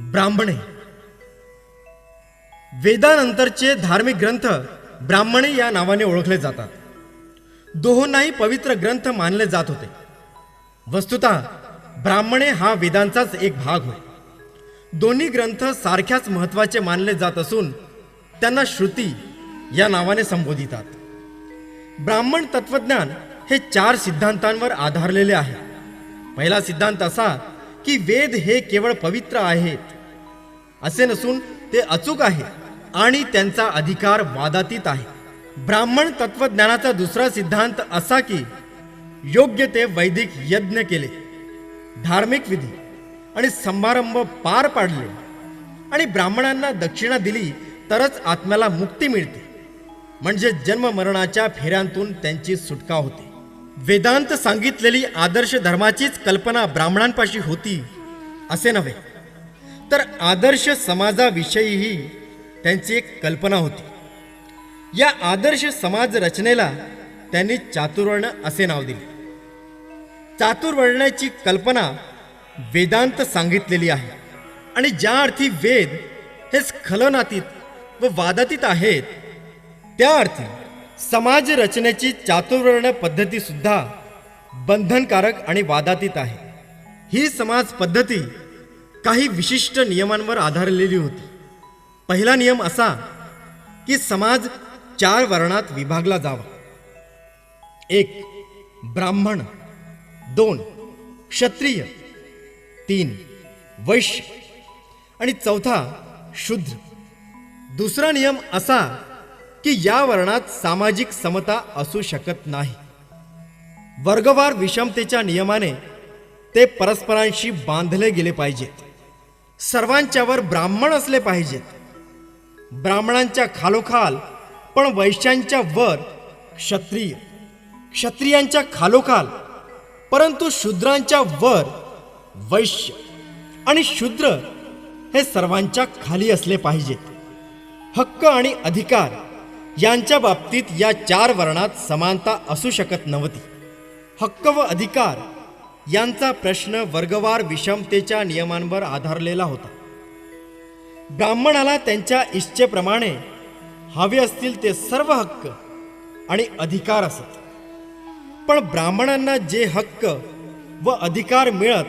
ब्राह्मणे. वेदानंतरचे धार्मिक ग्रंथ ब्राह्मणे या नावाने ओळखले जातात. दोहोंनाही पवित्र ग्रंथ मानले जात होते. वस्तुतः ब्राह्मणे हा वेदांचाच एक भाग होय. दोन्ही ग्रंथ सारख्याच महत्त्वाचे मानले जात असून त्यांना श्रुती या नावाने संबोधितात. ब्राह्मण तत्वज्ञान हे चार सिद्धांतांवर आधारलेले आहे. पहिला सिद्धांत असा की वेद हे केवळ पवित्र आहेत. असे नसून ते अचूक आहे आणि त्यांचा अधिकार वादातीत आहे. ब्राह्मण तत्वज्ञानाचा दुसरा सिद्धांत असा की योग्य ते वैदिक यज्ञ केले धार्मिक विधी आणि समारंभ पार पाडले आणि ब्राह्मणांना दक्षिणा दिली तरच आत्म्याला मुक्ती मिळते. म्हणजे जन्म मरणाच्या फेऱ्यांतून त्यांची सुटका होते. वेदांत सांगितलेली आदर्श धर्माचीच कल्पना ब्राह्मणांपाशी होती असे नव्हे. तर आदर्श समाजाविषयीही त्यांची एक कल्पना होती. या आदर्श समाज रचनेला त्यांनी चातुर्वर्ण असे नाव दिले. चातुर्वर्णाची कल्पना वेदांत सांगितलेली आहे आणि ज्या अर्थी वेद हे स्खलनातीत व वादातीत आहेत त्या अर्थी समाज रचनेची चातुर्वर्ण पद्धती सुद्धा बंधनकारक आणि वादातीत आहे. ही समाज पद्धती काही विशिष्ट नियमांवर आधारलेली होती. पहिला नियम असा की समाज चार वर्णात विभागला जावा. एक ब्राह्मण. दोन क्षत्रिय. तीन वैश्य. आणि चौथा शूद्र. दुसरा नियम असा की या वर्णात सामाजिक समता असू शकत नाही. वर्गवार विषमतेच्या नियमाने ते परस्परांशी बांधले गेले पाहिजेत. सर्वांच्यावर ब्राह्मण असले पाहिजेत. ब्राह्मणांच्या खालोखाल पण वैश्यांच्या वर क्षत्रिय क्षत्रियांच्या खालोखाल परंतु शूद्रांच्या वर वैश्य आणि शूद्र हे सर्वांच्या खाली असले पाहिजेत. हक्क आणि अधिकार यांच्या बाबतीत या चार वर्णात समानता असू शकत नव्हती. हक्क व अधिकार यांचा प्रश्न वर्गवार विषमतेच्या नियमांवर आधारलेला होता. ब्राह्मणाला त्यांच्या इच्छेप्रमाणे हवे असतील ते सर्व हक्क आणि अधिकार असत. पण ब्राह्मणांना जे हक्क व अधिकार मिळत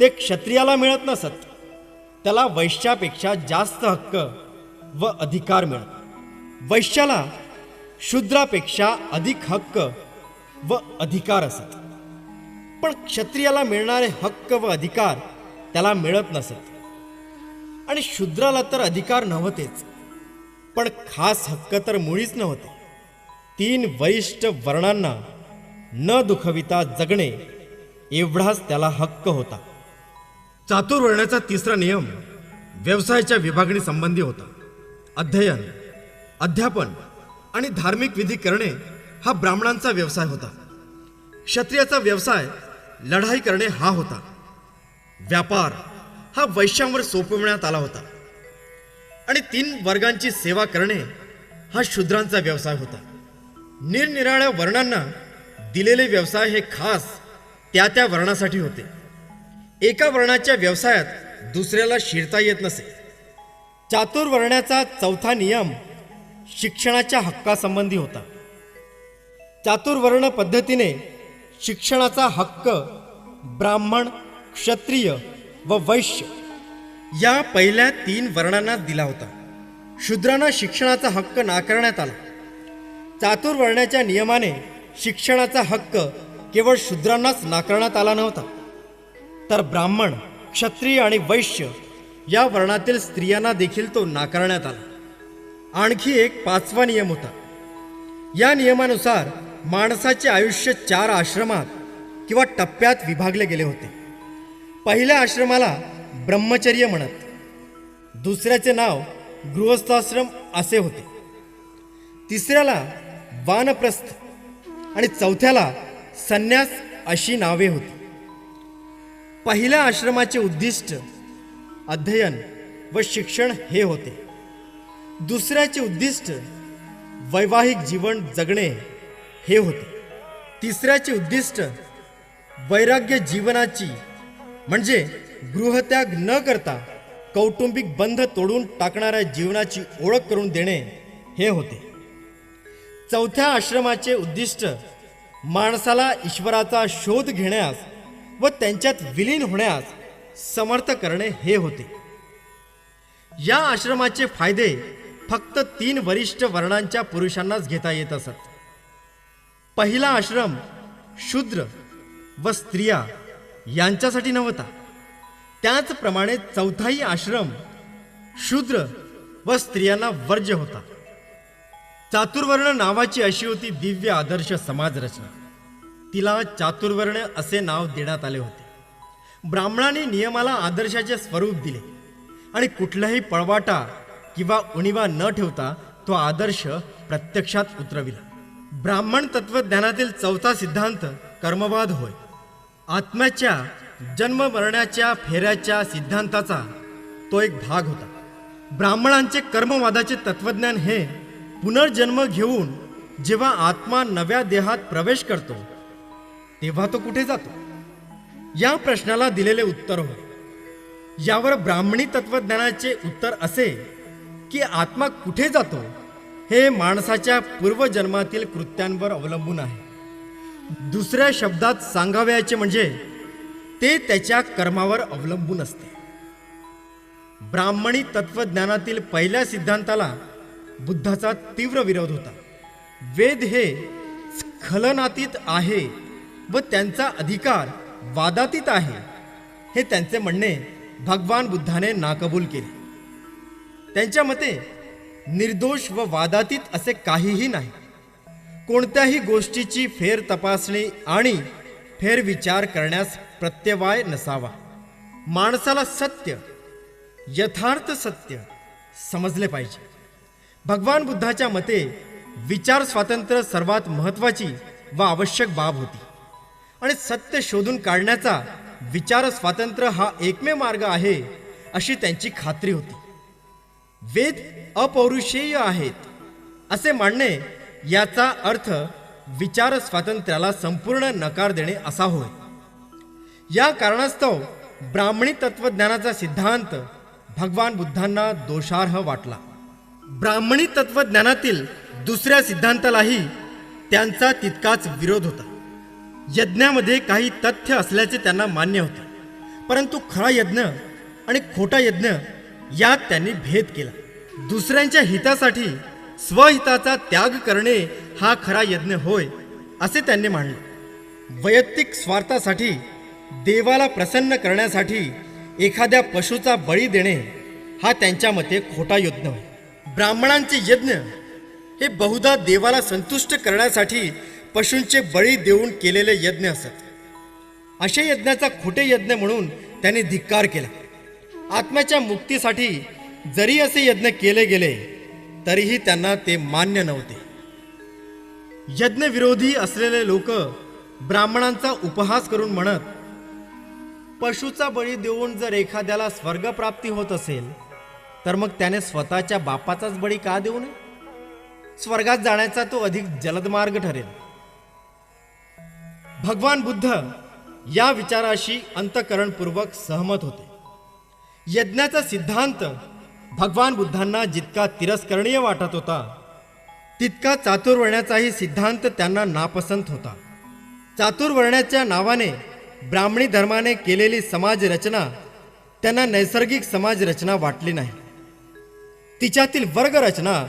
ते क्षत्रियाला मिळत नसत. त्याला वैश्यापेक्षा जास्त हक्क व अधिकार मिळत. वैश्याला शूद्रापेक्षा अधिक हक्क व अधिकार असत. पण क्षत्रियाला मिळणारे हक्क व अधिकार त्याला मिळत नसत. आणि शूद्राला तर अधिकार नव्हतेच पण खास हक्क तर मुळीच नव्हते. तीन वरिष्ठ वर्णांना न दुखविता जगणे एवढाच त्याला हक्क होता. चातुर्वर्णाचा तिसरा नियम व्यवसायाच्या विभागणी संबंधी होता. अध्ययन. अध्यापन आणि धार्मिक विधी करणे हा ब्राह्मणांचा व्यवसाय होता. क्षत्रियाचा व्यवसाय लढाई करणे हा होता. व्यापार हा वैश्यांवर सोपविण्यात आला होता. आणि तीन वर्गांची सेवा करणे हा शूद्रांचा व्यवसाय होता. निरनिराळ्या वर्णांना दिलेले व्यवसाय हे खास त्या त्या वर्णासाठी होते. एका वर्णाच्या व्यवसायात दुसऱ्याला शिरता येत नसे. चातुर्वर्णाचा चौथा नियम शिक्षणाच्या हक्कासंबंधी होता. चातुर्वर्ण पद्धतीने शिक्षणाचा हक्क ब्राह्मण क्षत्रिय व वैश्य या पहिल्या तीन वर्णांना दिला होता. शूद्रांना शिक्षणाचा हक्क नाकारण्यात आला. चातुर्वर्णाच्या नियमाने शिक्षणाचा हक्क केवळ शूद्रांनाच नाकारण्यात आला नव्हता. तर ब्राह्मण क्षत्रिय आणि वैश्य या वर्णातील स्त्रियांना देखील तो नाकारण्यात आला. आणखी एक पाचवा नियम होता. या नियमानुसार माणसाचे आयुष्य चार आश्रमात किंवा टप्प्यात विभागले गेले होते. पहिल्या आश्रमाला ब्रह्मचर्य म्हणत दुसऱ्याचे नाव गृहस्थाश्रम असे होते. तिसऱ्याला वानप्रस्थ आणि चौथ्याला संन्यास अशी नावे होती. पहिल्या आश्रमाचे उद्दिष्ट अध्ययन व शिक्षण हे होते. दुसऱ्याचे उद्दिष्ट वैवाहिक जीवन जगणे हे होते. तिसऱ्याचे उद्दिष्ट वैराग्य जीवनाची म्हणजे गृहत्याग न करता कौटुंबिक बंध तोडून टाकणाऱ्या जीवनाची ओळख करून देणे हे होते. चौथ्या आश्रमाचे उद्दिष्ट माणसाला ईश्वराचा शोध घेण्यास व त्यांच्यात विलीन होण्यास समर्थ करणे हे होते. या आश्रमाचे फायदे फक्त तीन वरिष्ठ वर्णांच्या पुरुषांनाच घेता येत असत. पहिला आश्रम शूद्र व स्त्रिया यांच्यासाठी नव्हता. त्याचप्रमाणे चौथाही आश्रम शूद्र व स्त्रियांना वर्ज्य होता. चातुर्वर्ण नावाची अशी होती दिव्य आदर्श समाज रचना. तिला चातुर्वर्ण असे नाव देण्यात आले होते. ब्राह्मणांनी नियमाला आदर्शाचे स्वरूप दिले आणि कुठलाही पळवाटा किंवा उणिवा न ठेवता तो आदर्श प्रत्यक्षात उतरविला. ब्राह्मण तत्वज्ञानातील चौथा सिद्धांत कर्मवाद होय. आत्म्याच्या जन्म मरण्याच्या फेऱ्याच्या सिद्धांताचा तो एक भाग होता. ब्राह्मणांचे कर्मवादाचे तत्वज्ञान हे पुनर्जन्म घेऊन जेव्हा आत्मा नव्या देहात प्रवेश करतो तेव्हा तो कुठे जातो? या प्रश्नाला दिलेले उत्तर होय. यावर ब्राह्मणी तत्वज्ञानाचे उत्तर असे की आत्मा कुठे जातो हे माणसाच्या पूर्वजन्मातील कृत्यांवर अवलंबून आहे. दुसऱ्या शब्दात सांगावयाचे म्हणजे ते त्याच्या कर्मावर अवलंबून असते. ब्राह्मणी तत्वज्ञानातील पहिल्या सिद्धांताला बुद्धाचा तीव्र विरोध होता. वेद हे स्खलनातीत आहे व त्यांचा अधिकार वादातीत आहे हे त्यांचे म्हणणे भगवान बुद्धाने नाकबूल केले. त्यांच्या मते निर्दोष व वादातीत असे काहीही नाही. कोणत्याही गोष्टीची फेर तपासणी आणि फेरविचार करण्यास प्रत्यवाय नसावा. माणसाला सत्य यथार्थ सत्य समजले पाहिजे. भगवान बुद्धाच्या मते विचार स्वातंत्र्य सर्वात महत्त्वाची व आवश्यक बाब होती. आणि सत्य शोधून काढण्याचा विचार स्वातंत्र्य हा एकमेव मार्ग आहे अशी त्यांची खात्री होती. वेद अपौरुषेय आहेत. असे मानणे याचा अर्थ विचार स्वातंत्र्याला संपूर्ण नकार देणे असा होय. या कारणास्तव ब्राह्मणी तत्वज्ञानाचा सिद्धांत भगवान बुद्धांना दोषार्ह वाटला. ब्राह्मणी तत्वज्ञानातील दुसऱ्या सिद्धांतालाही त्यांचा तितकाच विरोध होता. यज्ञामध्ये काही तथ्य असल्याचे त्यांना मान्य होते. परंतु खरा यज्ञ आणि खोटा यज्ञ यात त्यांनी भेद केला. दुसऱ्यांच्या हितासाठी स्वहिताचा त्याग करणे हा खरा यज्ञ होय असे त्यांनी मांडले वैयक्तिक स्वार्थासाठी देवाला प्रसन्न करण्यासाठी एखाद्या पशुचा बळी देणे हा त्यांच्या मते खोटा यज्ञ होय. ब्राह्मणांचे यज्ञ हे बहुधा देवाला संतुष्ट करण्यासाठी पशूंचे बळी देऊन केलेले यज्ञ असत. अशा यज्ञाचा खोटे यज्ञ म्हणून त्यांनी धिक्कार केला. आत्म्याच्या मुक्तीसाठी जरी असे यज्ञ केले गेले तरीही त्यांना ते मान्य नव्हते. यज्ञविरोधी असलेले लोक ब्राह्मणांचा उपहास करून म्हणत पशुचा बळी देऊन जर एखाद्याला स्वर्गप्राप्ती होत असेल तर मग त्याने स्वतःच्या बापाचाच बळी का देऊ नये? स्वर्गात जाण्याचा तो अधिक जलद मार्ग ठरेल. भगवान बुद्ध या विचाराशी अंतकरणपूर्वक सहमत होते. यज्ञाचा सिद्धांत भगवान बुद्धांना जितका तिरस्करणीय वाटत होता तितका चातुर्वर्ण्याचाही सिद्धांत त्यांना नापसंत होता. चातुर्वर्ण्याच्या नावाने ब्राह्मणी धर्माने केलेली समाज रचना त्यांना नैसर्गिक समाज रचना वाटली नाही. तिच्यातील वर्ग रचना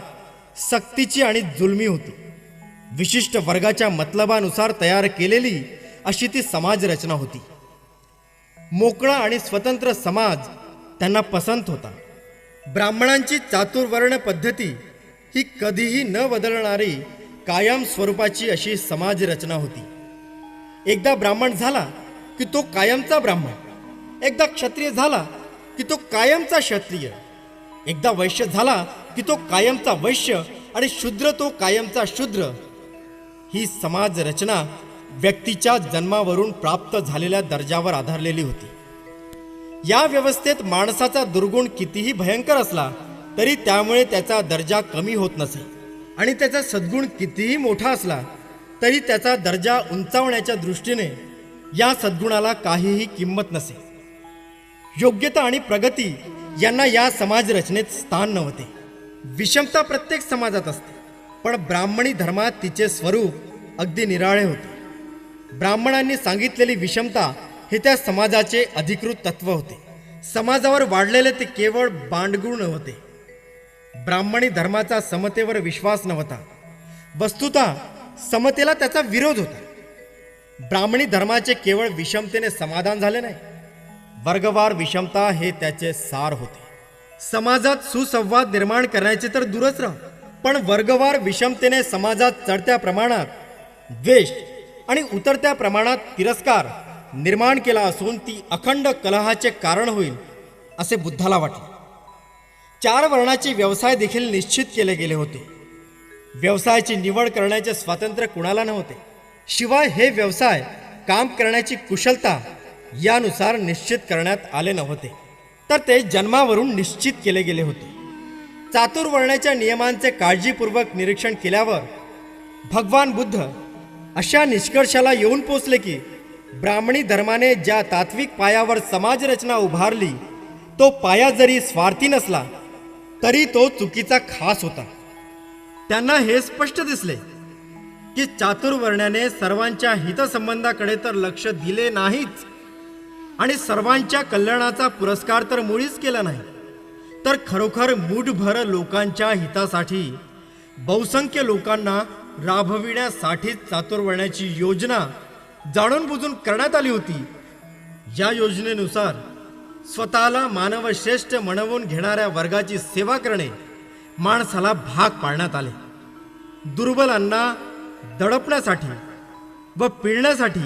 सक्तीची आणि जुलमी होती. विशिष्ट वर्गाच्या मतलबानुसार तयार केलेली अशी ती समाज रचना होती. मोकळा आणि स्वतंत्र समाज त्यांना पसंत होता. ब्राह्मणांची चातुर्वर्ण पद्धती ही कधीही न बदलणारी कायम स्वरूपाची अशी समाज रचना होती. एकदा ब्राह्मण झाला की तो कायमचा ब्राह्मण. एकदा क्षत्रिय झाला की तो कायमचा क्षत्रिय. एकदा वैश्य झाला की तो कायमचा वैश्य आणि शूद्र तो कायमचा शूद्र. ही समाज रचना व्यक्तीच्या जन्मावरून प्राप्त झालेल्या दर्जावर आधारलेली होती. या व्यवस्थेत माणसाचा दुर्गुण कितीही भयंकर असला तरी त्यामुळे त्याचा दर्जा कमी होत नसे. आणि त्याचा सद्गुण कितीही मोठा असला तरी त्याचा दर्जा उंचावण्याच्या दृष्टीने या सद्गुणाला काहीही किंमत नसे. योग्यता आणि प्रगती यांना या समाज रचनेत स्थान नव्हते. विषमता प्रत्येक समाजात असते पण ब्राह्मणी धर्मात तिचे स्वरूप अगदी निराळे होते. ब्राह्मणांनी सांगितलेली विषमता हे त्या समाजाचे अधिकृत तत्व होते. समाजावर वाढलेले ते केवळ बांडगुळ नव्हते. ब्राह्मणी धर्माचा समतेवर विश्वास नव्हता. वस्तुतः समतेला त्याचा विरोध होता. ब्राह्मणी धर्माचे केवळ विषमतेने समाधान झाले नाही. वर्गवार विषमता हे त्याचे सार होते. समाजात सुसंवाद निर्माण करण्याचे तर दूरच राह पण वर्गवार विषमतेने समाजात चढत्या प्रमाणात द्वेष आणि उतरत्या प्रमाणात तिरस्कार निर्माण केला असून ती अखंड कलहाचे कारण होईल असे बुद्धाला वाटले. चार वर्णाचे व्यवसाय देखील निश्चित केले गेले होते. व्यवसायाची निवड करण्याचे स्वातंत्र्य कुणाला नव्हते शिवाय हे व्यवसाय काम करण्याची कुशलता यानुसार निश्चित करण्यात आले नव्हते. तर ते जन्मावरून निश्चित केले गेले होते. चातुर्वर्णाच्या नियमांचे काळजीपूर्वक निरीक्षण केल्यावर भगवान बुद्ध अशा निष्कर्षाला येऊन पोचले की ब्राह्मणी धर्माने ज्या तात्विक पायावर समाजरचना उभारली तो पाया जरी स्वार्थी नसला तरी तो चुकीचा खास होता. त्यांना हे स्पष्ट दिसले की चातुर्वर्ण्याने सर्वांच्या हितसंबंधाकडे तर लक्ष दिले नाहीच आणि सर्वांच्या कल्याणाचा पुरस्कार तर मुळीच केला नाही. तर खरोखर मूठभर लोकांच्या हितासाठी बहुसंख्य लोकांना राबविण्यासाठीच चातुर्वर्ण्याची योजना जाणून बुजून करण्यात आली होती. या योजनेनुसार स्वतःला मानवश्रेष्ठ म्हणवून घेणाऱ्या वर्गाची सेवा करणे माणसाला भाग पाडण्यात आले. दुर्बलांना दडपण्यासाठी व पिळण्यासाठी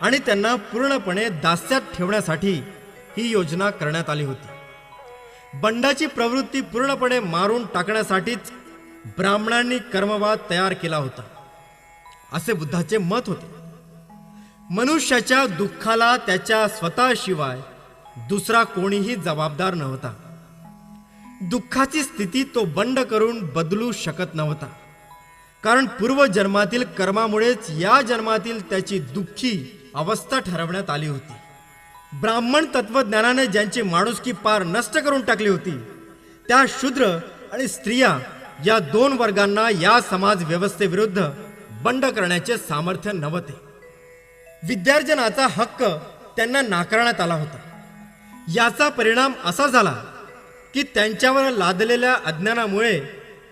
आणि त्यांना पूर्णपणे दास्यात ठेवण्यासाठी ही योजना करण्यात आली होती. बंडाची प्रवृत्ती पूर्णपणे मारून टाकण्यासाठीच ब्राह्मणांनी कर्मवाद तयार केला होता. असे बुद्धाचे मत होते. मनुष्याच्या दुःखाला त्याच्या स्वतःशिवाय दुसरा कोणीही जबाबदार नव्हता. दुःखाची स्थिती तो बंड करून बदलू शकत नव्हता. कारण पूर्वजन्मातील कर्मामुळेच या जन्मातील त्याची दुःखी अवस्था ठरवण्यात आली होती. ब्राह्मण तत्वज्ञानाने ज्यांची माणुसकी पार नष्ट करून टाकली होती त्या शूद्र आणि स्त्रिया या दोन वर्गांना या समाज व्यवस्थेविरुद्ध बंड करण्याचे सामर्थ्य नव्हते. विद्यार्जनाचा हक्क त्यांना नाकारण्यात आला होता. याचा परिणाम असा झाला की त्यांच्यावर लादलेल्या अज्ञानामुळे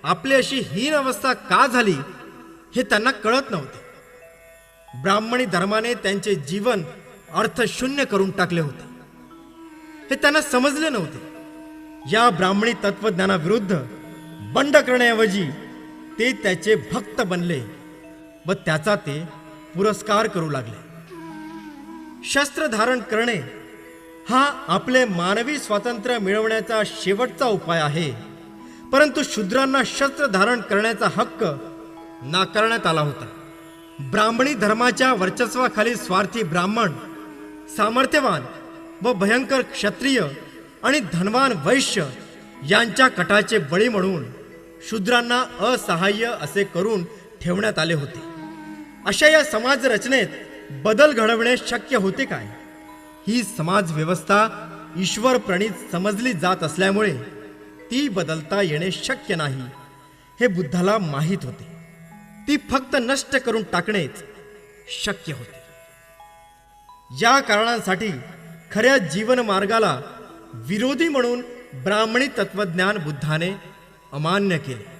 आपली अशी हीन अवस्था का झाली हे त्यांना कळत नव्हते. ब्राह्मणी धर्माने त्यांचे जीवन अर्थशून्य करून टाकले होते. हे त्यांना समजले नव्हते. या ब्राह्मणी तत्वज्ञानाविरुद्ध बंड करण्याऐवजी ते त्याचे भक्त बनले व त्याचा ते पुरस्कार करू लागले. शस्त्र धारण करणे हा आपले मानवी स्वातंत्र्य मिळवण्याचा शेवटचा उपाय आहे. परंतु शूद्रांना शस्त्र धारण करण्याचा हक्क नाकारण्यात आला होता. ब्राह्मणी धर्माच्या वर्चस्वाखाली स्वार्थी ब्राह्मण सामर्थ्यवान व भयंकर क्षत्रिय आणि धनवान वैश्य यांच्या कटाचे बळी म्हणून शूद्रांना असहाय्य असे करून ठेवण्यात आले होते. अशा या समाज रचनेत बदल घडवणे शक्य होते काय? ही समाजव्यवस्था ईश्वर प्रणित समजली जात असल्यामुळे ती बदलता येणे शक्य नाही हे बुद्धाला माहीत होते. ती फक्त नष्ट करून टाकणेच शक्य होते. या कारणांसाठी खऱ्या जीवन मार्गाला विरोधी म्हणून ब्राह्मणी तत्वज्ञान बुद्धाने अमान्य केले.